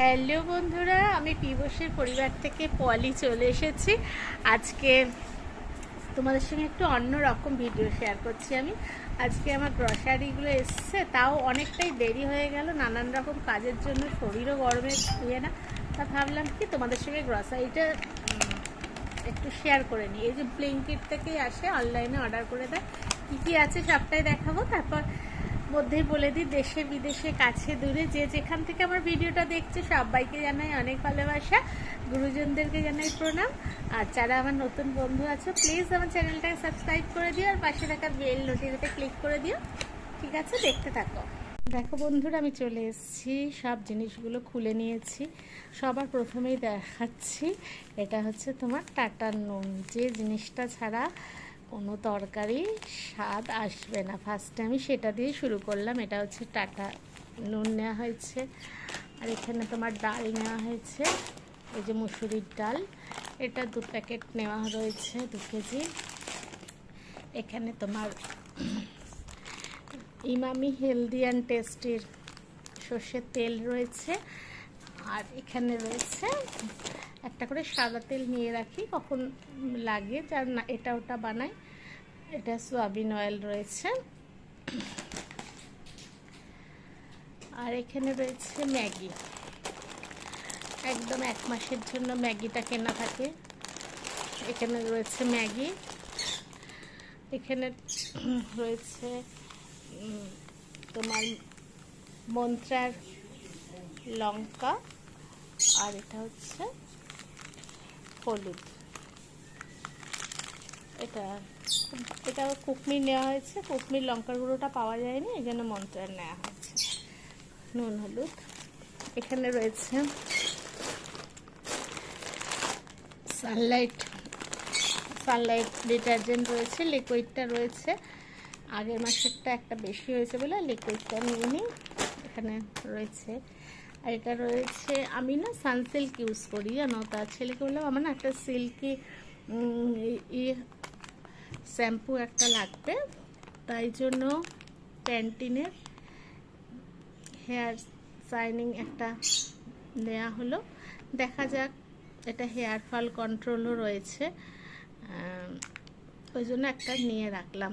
Hello বন্ধুরা, আমি পিবসের পরিবার থেকে পলি চলে এসেছি। আজকে তোমাদের সঙ্গে একটু অন্য রকম ভিডিও শেয়ার করছি আমি। আজকে আমার গ্রসারিগুলো এসছে, তাও অনেকটাই দেরি হয়ে গেল। নানান রকম কাজের জন্য শরীরও গরমে ইয়ে না। তা ভাবলাম কি তোমাদের সঙ্গে গ্রসারিটা একটু শেয়ার করে নিই। এই যে ব্লিঙ্কিট থেকেই আসে অনলাইনে অর্ডার করে দেয়। কী কী আছে সবটাই দেখাবো, তারপর মধ্যেই বলে দিই, দেশে, বিদেশে, কাছে, দূরে, যে যেখান থেকে আমার ভিডিওটা দেখছে, সবাইকে জানাই অনেক ভালোবাসা। গুরুজনদেরকে জানাই প্রণাম। আর যারা আমার নতুন বন্ধু আছে প্লিজ আমার চ্যানেলটাকে সাবস্ক্রাইব করে দিও আর পাশে থাকা বেল নোটিফিকেশনে ক্লিক করে দিও। ঠিক আছে? দেখতে থাকো। দেখো বন্ধুরা, আমি চলে এসেছি। সব জিনিসগুলো খুলে নিয়েছি। সবার প্রথমেই দেখাচ্ছি, এটা হচ্ছে তোমার টাটার নুন যে জিনিসটা ছাড়া কোনো তরকারি স্বাদ আসবে না। ফার্স্টে আমি সেটা দিয়ে শুরু করলাম। এটা হচ্ছে টাটা, নুন নেওয়া হয়েছে। আর এখানে তোমার ডাল নেওয়া হয়েছে। এই যে মুসুরির ডাল, এটা দু প্যাকেট নেওয়া রয়েছে দু কেজি। এখানে তোমার ইমামি হেলদি অ্যান্ড টেস্টির সর্ষের তেল রয়েছে। আর এখানে রয়েছে একটা করে সাদা তেল নিয়ে রাখি, কখন লাগে যার না, এটা ওটা বানাই। এটা সোয়াবিন অয়েল রয়েছে। আর এখানে রয়েছে ম্যাগি। একদম এক মাসের জন্য ম্যাগিটা কেনা থাকে। এখানে রয়েছে ম্যাগি। এখানে রয়েছে তোমার মন্ত্রার লঙ্কা। আর এটা হচ্ছে হলুদ। এটা এটা কুকমির নেওয়া হয়েছে। কুকমির লঙ্কার গুঁড়োটা পাওয়া যায়নি, এই জন্য মন্ত্রার নেওয়া হয়েছে। নুন, হলুদ। এখানে রয়েছে সানলাইট সানলাইট ডিটারজেন্ট রয়েছে, লিকুইডটা রয়েছে। আগের মাসেরটা একটা বেশি হয়েছে বলে লিকুইডটা নিয়ে নিই এখানে রয়েছে আর এটা রয়েছে, আমি না সানসিল্ক ইউজ করি, জানো? তার ছেলেকে বললাম, আমার না একটা সিল্কি ই শ্যাম্পু একটা লাগবে। তাই জন্য প্যান্টিনের হেয়ার শাইনিং একটা নেওয়া হলো। দেখা যাক, এটা হেয়ার ফল কন্ট্রোলও রয়েছে। ওই জন্য একটা নিয়ে রাখলাম।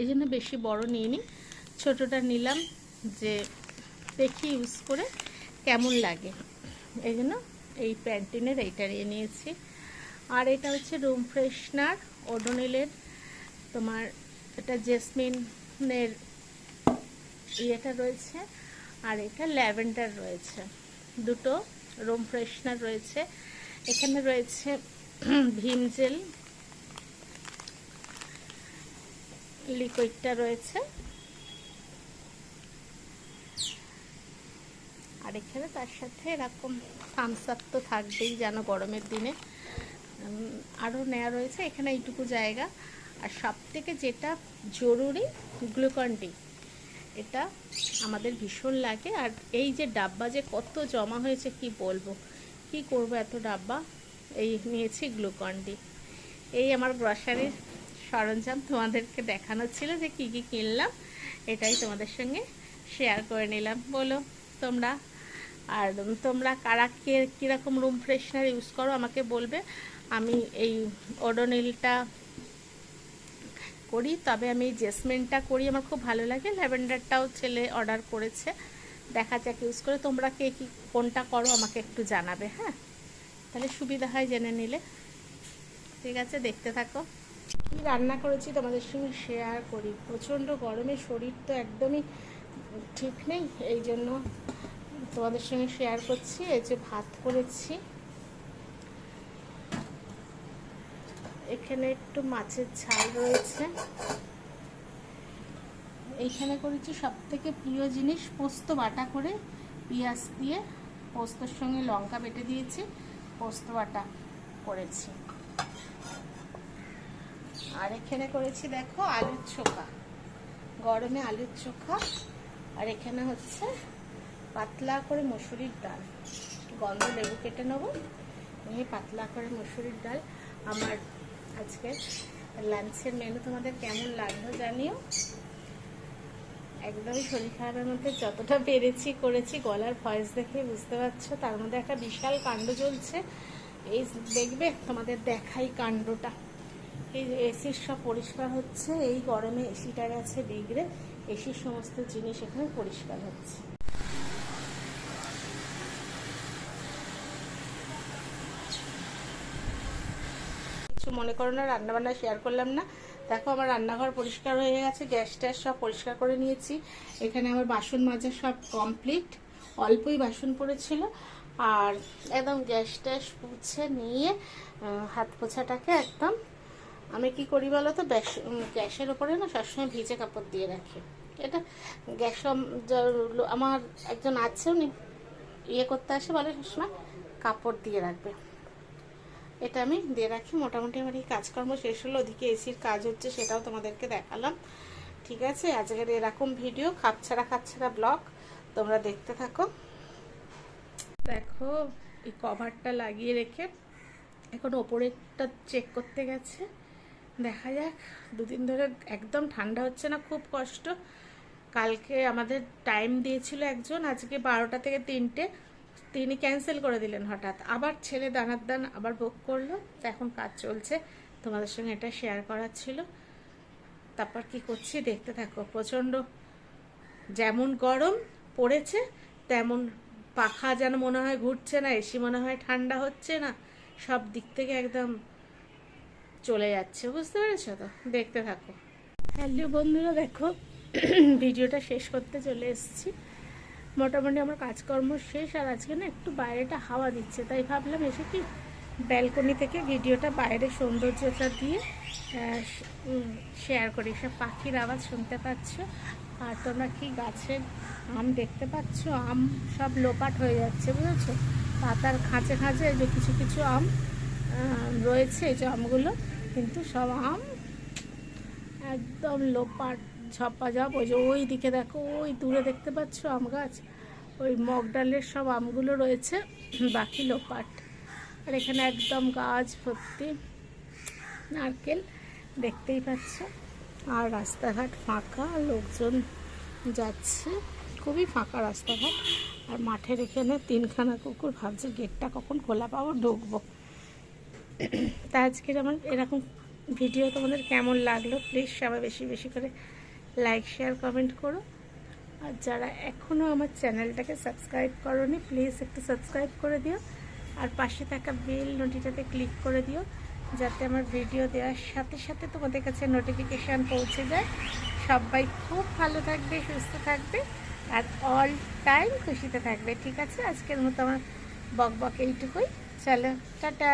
এই জন্য বেশি বড় নিয়ে নিই ছোটোটা নিলাম যে দেখি ইউজ করে কেমন লাগে। এই জন্য এই প্যান্টিনের এইটা নিয়ে নিয়েছি। আর এটা হচ্ছে রুম ফ্রেশনার ওডোনিলের তোমার এটা জেসমিনের ইয়েটা রয়েছে আর এটা ল্যাভেন্ডার রয়েছে। দুটো রুম ফ্রেশনার রয়েছে। এখানে রয়েছে ভীম জেল। লিকুইডটা রয়েছে। আর এখানে তার সাথে এরকম থামস আপ তো থাকবেই যেন গরমের দিনে। আরও নেওয়া রয়েছে এখানে এইটুকু জায়গা। আর সব থেকে যেটা জরুরি, গ্লুকন ডি এটা আমাদের ভীষণ লাগে। আর এই যে ডাব্বা যে কত জমা হয়েছে, কি বলব? কি করব এত ডাব্বা? এই নিয়েছি গ্লুকন ডি এই আমার গ্রসারির সরঞ্জাম তোমাদেরকে দেখানো ছিল যে কি কি কিনলাম। এটাই তোমাদের সঙ্গে শেয়ার করে নিলাম। বলো, তোমরা আর তোমরা কারা কে কীরকম রুম ফ্রেশনার ইউজ করো, আমাকে বলবে। আমি এই ওডোনিলটা করি, তবে আমি জেসমিনটা করি, আমার খুব ভালো লাগে। ল্যাভেন্ডারটাও ছেলে অর্ডার করেছে। দেখা যাক ইউজ করে, তোমরা কে কী কোনটা করো, আমাকে একটু জানাবে হ্যাঁ? তাহলে সুবিধা হয় জেনে নিলে। ঠিক আছে, দেখতে থাকো। কী রান্না করেছি তোমাদের সঙ্গে শেয়ার করি। প্রচণ্ড গরমে শরীর তো একদমই ঠিক নেই, এই জন্য তোমাদের সঙ্গে শেয়ার করছি, এই যে ভাত করেছি। এখানে একটু মাছের ঝাল রয়েছে। এইখানে করেছি সব থেকে প্রিয় জিনিস পোস্ত বাটা করে, পেঁয়াজ দিয়ে পোস্তর সঙ্গে লঙ্কা বেটে দিয়েছি, পোস্ত বাটা করেছি। আর এখানে করেছি দেখো আলুর চোখা গরমে আলুর চোখা আর এখানে হচ্ছে পাতলা করে মসুরির ডাল। গন্ধ লেবু কেটে নেব। নিয়ে পাতলা করে মসুরির ডাল। আমার আজকে লাঞ্চের মেনু তোমাদের কেমন লাগল জানিও। একদমই শরীর খারাপের মধ্যে যতটা পেরেছি, করেছি, গলার ভয়েস দেখে বুঝতে পারছ, তার মধ্যে একটা বিশাল কাণ্ড চলছে এই দেখবে তোমাদের দেখাই কাণ্ডটা। এই এসির সব পরিষ্কার হচ্ছে, এই গরমে এসিটা গেছে বিগড়ে এসির সমস্ত জিনিস এখানে পরিষ্কার হচ্ছে। কিছু মনে করো না, রান্নাবান্না শেয়ার করলাম না। দেখো আমার রান্নাঘর পরিষ্কার হয়ে গেছে গ্যাস ট্যাস সব পরিষ্কার করে নিয়েছি। এখানে আমার বাসন মাজা সব কমপ্লিট অল্পই বাসন পড়েছিল। আর একদম গ্যাস ট্যাস পুছে নিয়ে হাত পোছাটাকে একদম, আমি কি করি বলো তো গ্যাসের ওপরে না সবসময় ভিজে কাপড় দিয়ে রাখি। এটা গ্যাস আমার একজন আছে উনি ইয়ে করতে আসে বলে সবসময় কাপড় দিয়ে রাখবে। এটা আমি দিয়ে রাখি। মোটামুটি আমার এই কাজকর্ম শেষ হলো, ওদিকে এসির কাজ হচ্ছে সেটাও তোমাদেরকে দেখালাম। ঠিক আছে, আজকের এরকম ভিডিও খাপছাড়া খাপছাড়া ব্লগ তোমরা দেখতে থাকো। দেখো, এই কভারটা লাগিয়ে রেখে এখন ওপরেরটা চেক করতে গেছে। দেখা যাক, দুদিন ধরে একদম ঠান্ডা হচ্ছে না, খুব কষ্ট। কালকে আমাদের টাইম দিয়েছিল একজন, আজকে বারোটা থেকে তিনটে। তিনি ক্যান্সেল করে দিলেন হঠাৎ। আবার ছেলে দানার দান আবার বুক করল। তো এখন কাজ চলছে। তোমাদের সঙ্গে এটা শেয়ার করার ছিল। তারপর কি করছি দেখতে থাকো। প্রচণ্ড যেমন গরম পড়েছে, তেমন পাখা যেন মনে হয় ঘুরছে না, এসি মনে হয় ঠান্ডা হচ্ছে না, সব দিক থেকে একদম চলে যাচ্ছে। বুঝতে পেরেছ তো? দেখতে থাকো। হ্যালো বন্ধুরা, দেখো, ভিডিওটা শেষ করতে চলে এসেছি। মোটামুটি আমার কাজকর্ম শেষ আর আজকে না একটু বাইরেটা হাওয়া দিচ্ছে, তাই ভাবলাম এসে কি ব্যালকনি থেকে ভিডিওটা বাইরে সৌন্দর্যতা দিয়ে শেয়ার করি। সব পাখির আওয়াজ শুনতে পাচ্ছ? আর তোমরা কি গাছের আম দেখতে পাচ্ছ? আম সব লোপাট হয়ে যাচ্ছে, বুঝেছ? পাতার খাঁচে খাঁচে যে কিছু কিছু আম রয়েছে, এই যে আমগুলো, কিন্তু সব আম একদম লোপাট ঝপা ঝপ ওই যে ওই দিকে দেখো, ওই দূরে দেখতে পাচ্ছ আম গাছ? ওই মগ ডালের সব আমগুলো রয়েছে, বাকি লোপাট। আর এখানে একদম গাছ ভর্তি নারকেল দেখতেই পাচ্ছ। আর রাস্তাঘাট ফাঁকা, লোকজন যাচ্ছে। খুবই ফাঁকা রাস্তাঘাট। আর মাঠের এখানে তিনখানা কুকুর। ভাবছে গেটটা কখন খোলা পাবো, ঢুকবো। তা আজকের আমার এরকম ভিডিও তোমাদের কেমন লাগল? প্লিজ সবাই বেশি বেশি করে লাইক শেয়ার কমেন্ট করো। আর যারা এখনও আমার চ্যানেলটাকে সাবস্ক্রাইব করোনি, প্লিজ একটু সাবস্ক্রাইব করে দিও। আর পাশে থাকা বেল নোটিটাতে ক্লিক করে দিও, যাতে আমার ভিডিও দেওয়ার সাথে সাথে তোমাদের কাছে নোটিফিকেশান পৌঁছে যায়। সবাই খুব ভালো থাকবে, সুস্থ থাকবে, আর অল টাইম খুশিতে থাকবে, ঠিক আছে? আজকের মতো আমার বক বক এইটুকুই। চলো, টাটা!